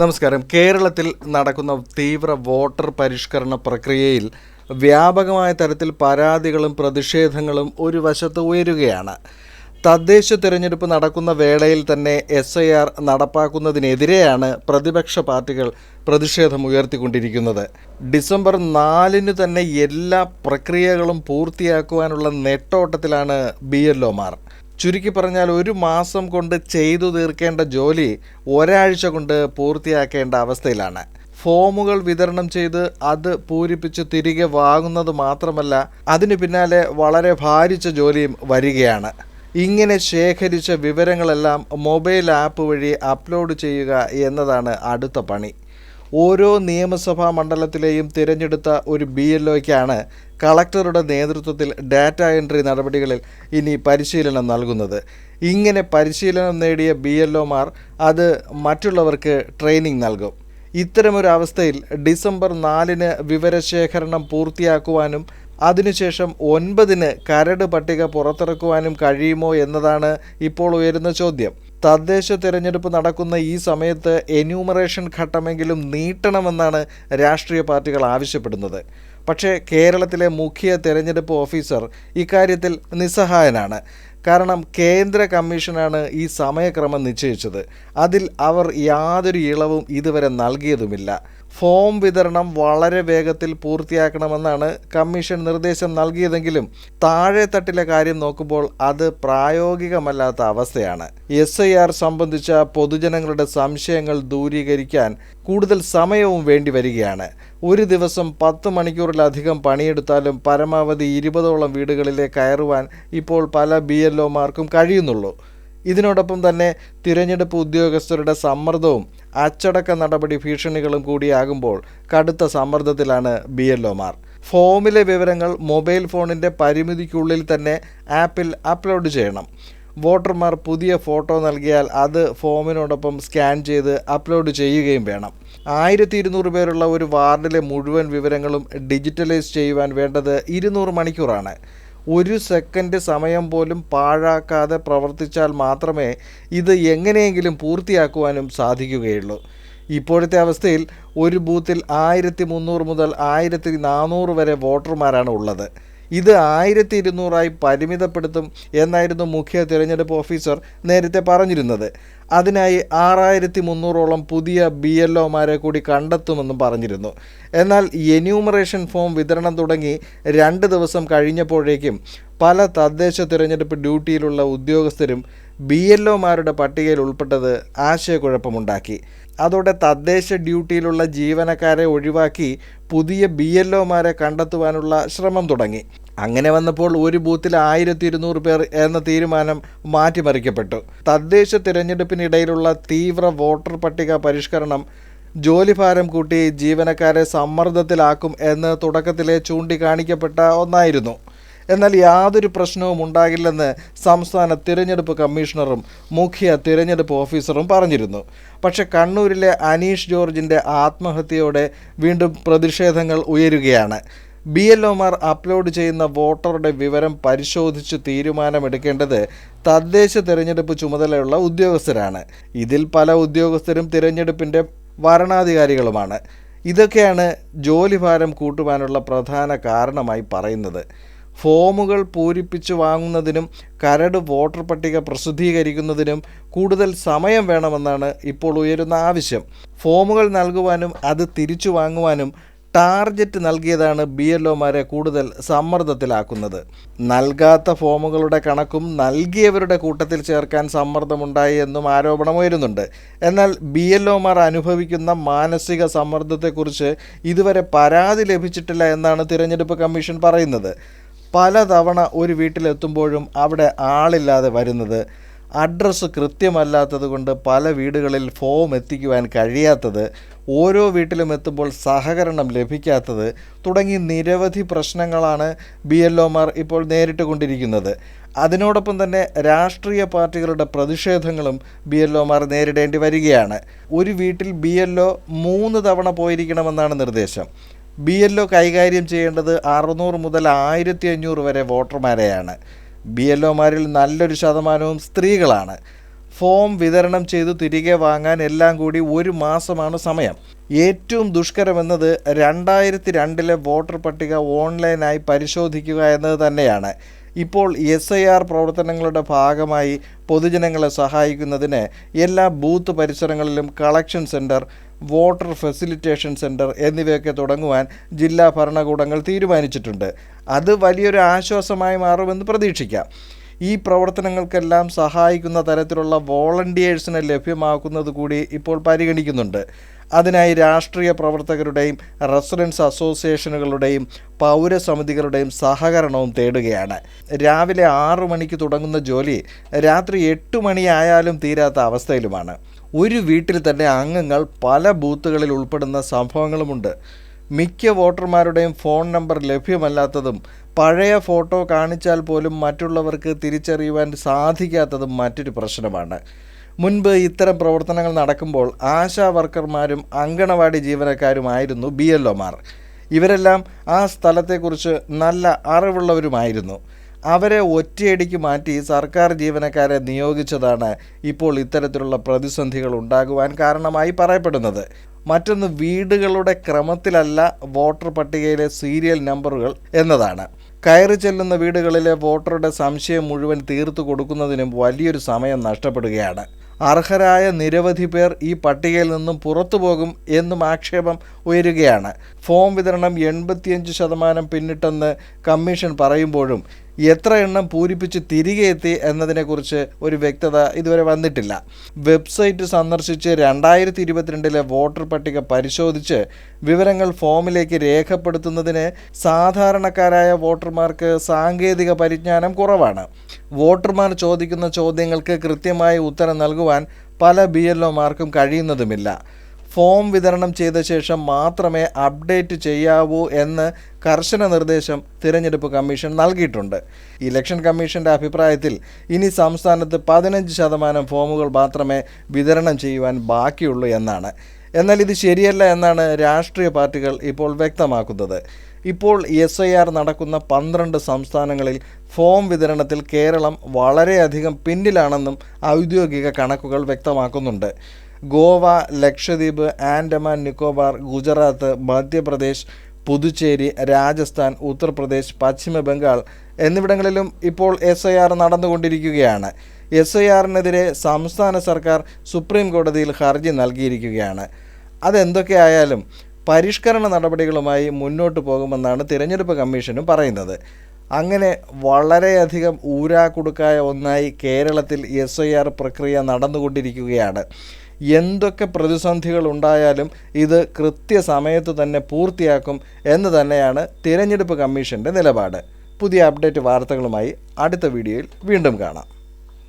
നമസ്കാരം. കേരളത്തിൽ നടക്കുന്ന തീവ്ര വോട്ടർ പരിഷ്കരണ പ്രക്രിയയിൽ വ്യാപകമായ തരത്തിൽ പരാതികളും പ്രതിഷേധങ്ങളും ഒരു വശത്ത് ഉയരുകയാണ്. തദ്ദേശ തിരഞ്ഞെടുപ്പ് നടക്കുന്ന വേളയിൽ തന്നെ എസ് ഐ ആർ നടപ്പാക്കുന്നതിനെതിരെയാണ് പ്രതിപക്ഷ പാർട്ടികൾ പ്രതിഷേധം ഉയർത്തിക്കൊണ്ടിരിക്കുന്നത്. ഡിസംബർ നാലിന് തന്നെ എല്ലാ പ്രക്രിയകളും പൂർത്തിയാക്കുവാനുള്ള നെട്ടോട്ടത്തിലാണ് ബി എൽ ഒമാർ ചുരുക്കി പറഞ്ഞാൽ ഒരു മാസം കൊണ്ട് ചെയ്തു തീർക്കേണ്ട ജോലി ഒരാഴ്ച കൊണ്ട് പൂർത്തിയാക്കേണ്ട അവസ്ഥയിലാണ്. ഫോമുകൾ വിതരണം ചെയ്ത് അത് പൂരിപ്പിച്ച് തിരികെ വാങ്ങുന്നത് മാത്രമല്ല അതിന് പിന്നാലെ വളരെ ഭാരിച്ച ജോലിയും വരികയാണ്. ഇങ്ങനെ ശേഖരിച്ച വിവരങ്ങളെല്ലാം മൊബൈൽ ആപ്പ് വഴി അപ്ലോഡ് ചെയ്യുക എന്നതാണ് അടുത്ത പണി. ഓരോ നിയമസഭാ മണ്ഡലത്തിലെയും തിരഞ്ഞെടുത്ത ഒരു ബി എൽ ഒയ്ക്കാണ് കളക്ടറുടെ നേതൃത്വത്തിൽ ഡാറ്റ എൻട്രി നടപടികളിൽ ഇനി പരിശീലനം നൽകുന്നത്. ഇങ്ങനെ പരിശീലനം നേടിയ ബി എൽ ഒമാർ അത് മറ്റുള്ളവർക്ക് ട്രെയിനിങ് നൽകും. ഇത്തരമൊരവസ്ഥയിൽ ഡിസംബർ നാലിന് വിവരശേഖരണം പൂർത്തിയാക്കുവാനും അതിനുശേഷം ഒൻപതിന് കരട് പട്ടിക പുറത്തിറക്കുവാനും കഴിയുമോ എന്നതാണ് ഇപ്പോൾ ഉയരുന്ന ചോദ്യം. തദ്ദേശ തിരഞ്ഞെടുപ്പ് നടക്കുന്ന ഈ സമയത്ത് എന്യൂമറേഷൻ ഘട്ടമെങ്കിലും നീട്ടണമെന്നാണ് രാഷ്ട്രീയ പാർട്ടികൾ ആവശ്യപ്പെടുന്നത്. പക്ഷേ കേരളത്തിലെ മുഖ്യ തിരഞ്ഞെടുപ്പ് ഓഫീസർ ഇക്കാര്യത്തിൽ നിസ്സഹായനാണ്. കാരണം കേന്ദ്ര കമ്മീഷനാണ് ഈ സമയക്രമം നിശ്ചയിച്ചത്. അതിൽ അവർ യാതൊരു ഇളവും ഇതുവരെ നൽകിയതുമില്ല. ഫോം വിതരണം വളരെ വേഗത്തിൽ പൂർത്തിയാക്കണമെന്നാണ് കമ്മീഷൻ നിർദ്ദേശം നൽകിയതെങ്കിലും താഴെ തട്ടിലെ കാര്യം നോക്കുമ്പോൾ അത് പ്രായോഗികമല്ലാത്ത അവസ്ഥയാണ്. എസ് ഐ ആർ സംബന്ധിച്ച പൊതുജനങ്ങളുടെ സംശയങ്ങൾ ദൂരീകരിക്കാൻ കൂടുതൽ സമയവും വേണ്ടി വരികയാണ്. ഒരു ദിവസം പത്ത് മണിക്കൂറിലധികം പണിയെടുത്താലും പരമാവധി ഇരുപതോളം വീടുകളിലെ കയറുവാൻ ഇപ്പോൾ പല ബി എൽ ഒമാർക്കും കഴിയുന്നുള്ളൂ. ഇതിനോടൊപ്പം തന്നെ തിരഞ്ഞെടുപ്പ് ഉദ്യോഗസ്ഥരുടെ സമ്മർദ്ദവും അച്ചടക്ക നടപടി ഭീഷണികളും കൂടിയാകുമ്പോൾ കടുത്ത സമ്മർദ്ദത്തിലാണ് ബി എൽഒമാർ ഫോമിലെ വിവരങ്ങൾ മൊബൈൽ ഫോണിന്റെ പരിമിതിക്കുള്ളിൽ തന്നെ ആപ്പിൽ അപ്ലോഡ് ചെയ്യണം. വോട്ടർമാർ പുതിയ ഫോട്ടോ നൽകിയാൽ അത് ഫോമിനോടൊപ്പം സ്കാൻ ചെയ്ത് അപ്ലോഡ് ചെയ്യുകയും വേണം. ആയിരത്തി ഇരുന്നൂറ് പേരുള്ള ഒരു വാർഡിലെ മുഴുവൻ വിവരങ്ങളും ഡിജിറ്റലൈസ് ചെയ്യുവാൻ വേണ്ടത് ഇരുന്നൂറ് മണിക്കൂറാണ്. ഒരു സെക്കൻഡ് സമയം പോലും പാഴാക്കാതെ പ്രവർത്തിച്ചാൽ മാത്രമേ ഇത് എങ്ങനെയെങ്കിലും പൂർത്തിയാക്കുവാനും സാധിക്കുകയുള്ളൂ. ഇപ്പോഴത്തെ അവസ്ഥയിൽ ഒരു ബൂത്തിൽ ആയിരത്തി മുന്നൂറ് മുതൽ ആയിരത്തി നാനൂറ് വരെ വോട്ടർമാരാണ് ഉള്ളത്. ഇത് ആയിരത്തി ഇരുന്നൂറായി പരിമിതപ്പെടുത്തും എന്നായിരുന്നു മുഖ്യ തിരഞ്ഞെടുപ്പ് ഓഫീസർ നേരത്തെ പറഞ്ഞിരുന്നത്. അതിനായി ആറായിരത്തി മുന്നൂറോളം പുതിയ ബി എൽ ഒമാരെ കൂടി കണ്ടെത്തുമെന്നും പറഞ്ഞിരുന്നു. എന്നാൽ എന്യൂമറേഷൻ ഫോം വിതരണം തുടങ്ങി രണ്ട് ദിവസം കഴിഞ്ഞപ്പോഴേക്കും പല തദ്ദേശ തിരഞ്ഞെടുപ്പ് ഡ്യൂട്ടിയിലുള്ള ഉദ്യോഗസ്ഥരും ബി എൽ ഒമാരുടെ പട്ടികയിൽ ഉൾപ്പെട്ടത് ആശയക്കുഴപ്പമുണ്ടാക്കി. അതോടെ തദ്ദേശ ഡ്യൂട്ടിയിലുള്ള ജീവനക്കാരെ ഒഴിവാക്കി പുതിയ ബി എൽ ഒമാരെ കണ്ടെത്തുവാനുള്ള ശ്രമം തുടങ്ങി. അങ്ങനെ വന്നപ്പോൾ ഒരു ബൂത്തിൽ ആയിരത്തി ഇരുന്നൂറ് പേർ എന്ന തീരുമാനം മാറ്റിമറിക്കപ്പെട്ടു. തദ്ദേശ തിരഞ്ഞെടുപ്പിനിടയിലുള്ള തീവ്ര വോട്ടർ പട്ടിക പരിഷ്കരണം ജോലിഭാരം കൂട്ടി ജീവനക്കാരെ സമ്മർദ്ദത്തിലാക്കും എന്ന് തുടക്കത്തിലെ ചൂണ്ടിക്കാണിക്കപ്പെട്ട ഒന്നായിരുന്നു. എന്നാൽ യാതൊരു പ്രശ്നവും ഉണ്ടാകില്ലെന്ന് സംസ്ഥാന തിരഞ്ഞെടുപ്പ് കമ്മീഷണറും മുഖ്യ തിരഞ്ഞെടുപ്പ് ഓഫീസറും പറഞ്ഞിരുന്നു. പക്ഷേ കണ്ണൂരിലെ അനീഷ് ജോർജിന്റെ ആത്മഹത്യയോടെ വീണ്ടും പ്രതിഷേധങ്ങൾ ഉയരുകയാണ്. ബി എൽ ഒമാർ അപ്ലോഡ് ചെയ്യുന്ന വോട്ടറുടെ വിവരം പരിശോധിച്ച് തീരുമാനമെടുക്കേണ്ടത് തദ്ദേശ തിരഞ്ഞെടുപ്പ് ചുമതലയുള്ള ഉദ്യോഗസ്ഥരാണ്. ഇതിൽ പല ഉദ്യോഗസ്ഥരും തിരഞ്ഞെടുപ്പിന്റെ വരണാധികാരികളുമാണ്. ഇതൊക്കെയാണ് ജോലിഭാരം കൂട്ടുവാനുള്ള പ്രധാന കാരണമായി പറയുന്നത്. ഫോമുകൾ പൂരിപ്പിച്ച് വാങ്ങുന്നതിനും കരട് വോട്ടർ പട്ടിക പ്രസിദ്ധീകരിക്കുന്നതിനും കൂടുതൽ സമയം വേണമെന്നാണ് ഇപ്പോൾ ഉയരുന്ന ആവശ്യം. ഫോമുകൾ നൽകുവാനും അത് തിരിച്ചു വാങ്ങുവാനും ടാർജറ്റ് നൽകിയതാണ് ബി എൽ ഒമാരെ കൂടുതൽ സമ്മർദ്ദത്തിലാക്കുന്നത്. നൽകാത്ത ഫോമുകളുടെ കണക്കും നൽകിയവരുടെ കൂട്ടത്തിൽ ചേർക്കാൻ സമ്മർദ്ദമുണ്ടായി എന്നും ആരോപണം ഉയരുന്നുണ്ട്. എന്നാൽ ബി എൽ ഒമാർ അനുഭവിക്കുന്ന മാനസിക സമ്മർദ്ദത്തെക്കുറിച്ച് ഇതുവരെ പരാതി ലഭിച്ചിട്ടില്ല എന്നാണ് തിരഞ്ഞെടുപ്പ് കമ്മീഷൻ പറയുന്നത്. പലതവണ ഒരു വീട്ടിലെത്തുമ്പോഴും അവിടെ ആളില്ലാതെ വരുന്നത്. അഡ്രസ്സ് കൃത്യമല്ലാത്തത് കൊണ്ട് പല വീടുകളിൽ ഫോം എത്തിക്കുവാൻ കഴിയാത്തത്. ഓരോ വീട്ടിലും എത്തുമ്പോൾ സഹകരണം ലഭിക്കാത്തത് തുടങ്ങി നിരവധി പ്രശ്നങ്ങളാണ് ബി എൽ ഒമാർ ഇപ്പോൾ നേരിട്ട് കൊണ്ടിരിക്കുന്നത്. അതിനോടൊപ്പം തന്നെ രാഷ്ട്രീയ പാർട്ടികളുടെ പ്രതിഷേധങ്ങളും ബി എൽ ഒമാർ നേരിടേണ്ടി വരികയാണ്. ഒരു വീട്ടിൽ ബി എൽ ഒ മൂന്ന് തവണ പോയിരിക്കണമെന്നാണ് നിർദ്ദേശം. ബി എൽ ഒ കൈകാര്യം ചെയ്യേണ്ടത് അറുന്നൂറ് മുതൽ ആയിരത്തി അഞ്ഞൂറ് വരെ വോട്ടർമാരെയാണ്. ബി എൽ ഒമാരിൽ നല്ലൊരു ശതമാനവും സ്ത്രീകളാണ്. ഫോം വിതരണം ചെയ്ത് തിരികെ വാങ്ങാൻ എല്ലാം കൂടി ഒരു മാസമാണ് സമയം. ഏറ്റവും ദുഷ്കരമെന്നത് രണ്ടായിരത്തി രണ്ടിലെ വോട്ടർ പട്ടിക ഓൺലൈനായി പരിശോധിക്കുക എന്നത് തന്നെയാണ്. ഇപ്പോൾ എസ് ഐ ആർ പ്രവർത്തനങ്ങളുടെ ഭാഗമായി പൊതുജനങ്ങളെ സഹായിക്കുന്നതിന് എല്ലാ ബൂത്ത് പരിസരങ്ങളിലും collection centre voter facilitation centre എന്നിവയൊക്കെ തുടങ്ങുവാൻ ജില്ലാ ഭരണകൂടങ്ങൾ തീരുമാനിച്ചിട്ടുണ്ട്. അത് വലിയൊരു ആശ്വാസമായി മാറുമെന്ന് പ്രതീക്ഷിക്കാം. ഈ പ്രവർത്തനങ്ങൾക്കെല്ലാം സഹായിക്കുന്ന തരത്തിലുള്ള വോളണ്ടിയേഴ്സിനെ ലഭ്യമാക്കുന്നത് കൂടി ഇപ്പോൾ പരിഗണിക്കുന്നുണ്ട്. അതിനായി രാഷ്ട്രീയ പ്രവർത്തകരുടെയും റെസിഡൻസ് അസോസിയേഷനുകളുടെയും പൗരസമിതികളുടെയും സഹകരണവും തേടുകയാണ്. രാവിലെ ആറു മണിക്ക് തുടങ്ങുന്ന ജോലി രാത്രി എട്ട് മണിയായാലും തീരാത്ത അവസ്ഥയിലുമാണ്. ഒരു വീട്ടിൽ തന്നെ അംഗങ്ങൾ പല ബൂത്തുകളിൽ ഉൾപ്പെടുന്ന സംഭവങ്ങളുമുണ്ട്. മിക്ക വോട്ടർമാരുടെയും ഫോൺ നമ്പർ ലഭ്യമല്ലാത്തതും പഴയ ഫോട്ടോ കാണിച്ചാൽ പോലും മറ്റുള്ളവർക്ക് തിരിച്ചറിയുവാൻ സാധിക്കാത്തതും മറ്റൊരു പ്രശ്നമാണ്. മുൻപ് ഇത്തരം പ്രവർത്തനങ്ങൾ നടക്കുമ്പോൾ ആശാ വർക്കർമാരും അങ്കണവാടി ജീവനക്കാരുമായിരുന്നു ബി എൽ ഒമാർ ഇവരെല്ലാം ആ സ്ഥലത്തെക്കുറിച്ച് നല്ല അറിവുള്ളവരുമായിരുന്നു. അവരെ ഒറ്റയടിക്ക് മാറ്റി സർക്കാർ ജീവനക്കാരെ നിയോഗിച്ചതാണ് ഇപ്പോൾ ഇത്തരത്തിലുള്ള പ്രതിസന്ധികൾ ഉണ്ടാകുവാൻ കാരണമായി പറയപ്പെടുന്നത്. മറ്റൊന്ന് വീടുകളുടെ ക്രമത്തിലല്ല വോട്ടർ പട്ടികയിലെ സീരിയൽ നമ്പറുകൾ എന്നതാണ്. കയറി ചെല്ലുന്ന വീടുകളിലെ വോട്ടറുടെ സംശയം മുഴുവൻ തീർത്തു കൊടുക്കുന്നതിനും വലിയൊരു സമയം നഷ്ടപ്പെടുകയാണ്. അർഹരായ നിരവധി പേർ ഈ പട്ടികയിൽ നിന്നും പുറത്തു പോകും എന്നും ആക്ഷേപം ഉയരുകയാണ്. ഫോം വിതരണം എൺപത്തിയഞ്ച് ശതമാനം പിന്നിട്ടെന്ന് കമ്മീഷൻ പറയുമ്പോഴും എത്ര എണ്ണം പൂരിപ്പിച്ച് തിരികെ എത്തി എന്നതിനെക്കുറിച്ച് ഒരു വ്യക്തത ഇതുവരെ വന്നിട്ടില്ല. വെബ്സൈറ്റ് സന്ദർശിച്ച് രണ്ടായിരത്തി ഇരുപത്തിരണ്ടിലെ വോട്ടർ പട്ടിക പരിശോധിച്ച് വിവരങ്ങൾ ഫോമിലേക്ക് രേഖപ്പെടുത്തുന്നതിന് സാധാരണക്കാരായ വോട്ടർമാർക്ക് സാങ്കേതിക പരിജ്ഞാനം കുറവാണ്. വോട്ടർമാർ ചോദിക്കുന്ന ചോദ്യങ്ങൾക്ക് കൃത്യമായ ഉത്തരം നൽകുവാൻ പല ബി എൽ ഒമാർക്കും കഴിയുന്നതുമില്ല. ഫോം വിതരണം ചെയ്ത ശേഷം മാത്രമേ അപ്ഡേറ്റ് ചെയ്യാവൂ എന്ന് കർശന നിർദ്ദേശം തിരഞ്ഞെടുപ്പ് കമ്മീഷൻ നൽകിയിട്ടുണ്ട്. ഇലക്ഷൻ കമ്മീഷന്റെ അഭിപ്രായത്തിൽ ഇനി സംസ്ഥാനത്ത് പതിനഞ്ച് ശതമാനം ഫോമുകൾ മാത്രമേ വിതരണം ചെയ്യുവാൻ ബാക്കിയുള്ളൂ എന്നാണ്. എന്നാൽ ഇത് ശരിയല്ല എന്നാണ് രാഷ്ട്രീയ പാർട്ടികൾ ഇപ്പോൾ വ്യക്തമാക്കുന്നത്. ഇപ്പോൾ എസ് ഐ ആർ നടക്കുന്ന പന്ത്രണ്ട് സംസ്ഥാനങ്ങളിൽ ഫോം വിതരണത്തിൽ കേരളം വളരെയധികം പിന്നിലാണെന്നും ഔദ്യോഗിക കണക്കുകൾ വ്യക്തമാക്കുന്നുണ്ട്. ഗോവ ലക്ഷദ്വീപ് ആൻഡമാൻ നിക്കോബാർ ഗുജറാത്ത് മധ്യപ്രദേശ് പുതുച്ചേരി രാജസ്ഥാൻ ഉത്തർപ്രദേശ് പശ്ചിമ ബംഗാൾ എന്നിവിടങ്ങളിലും ഇപ്പോൾ എസ് ഐ ആർ നടന്നുകൊണ്ടിരിക്കുകയാണ്. എസ് ഐ ആറിനെതിരെ സംസ്ഥാന സർക്കാർ സുപ്രീം കോടതിയിൽ ഹർജി നൽകിയിരിക്കുകയാണ്. അതെന്തൊക്കെയായാലും പരിഷ്കരണ നടപടികളുമായി മുന്നോട്ട് പോകുമെന്നാണ് തിരഞ്ഞെടുപ്പ് കമ്മീഷനും പറയുന്നത്. അങ്ങനെ വളരെയധികം ഊരാക്കുടുക്കായ ഒന്നായി കേരളത്തിൽ എസ് ഐ ആർ പ്രക്രിയ നടന്നുകൊണ്ടിരിക്കുകയാണ്. എന്തൊക്കെ പ്രതിസന്ധികൾ ഉണ്ടായാലും ഇത് കൃത്യസമയത്ത് തന്നെ പൂർത്തിയാക്കും എന്ന് തന്നെയാണ് തിരഞ്ഞെടുപ്പ് കമ്മീഷന്റെ നിലപാട്. പുതിയ അപ്ഡേറ്റ് വാർത്തകളുമായി അടുത്ത വീഡിയോയിൽ വീണ്ടും കാണാം.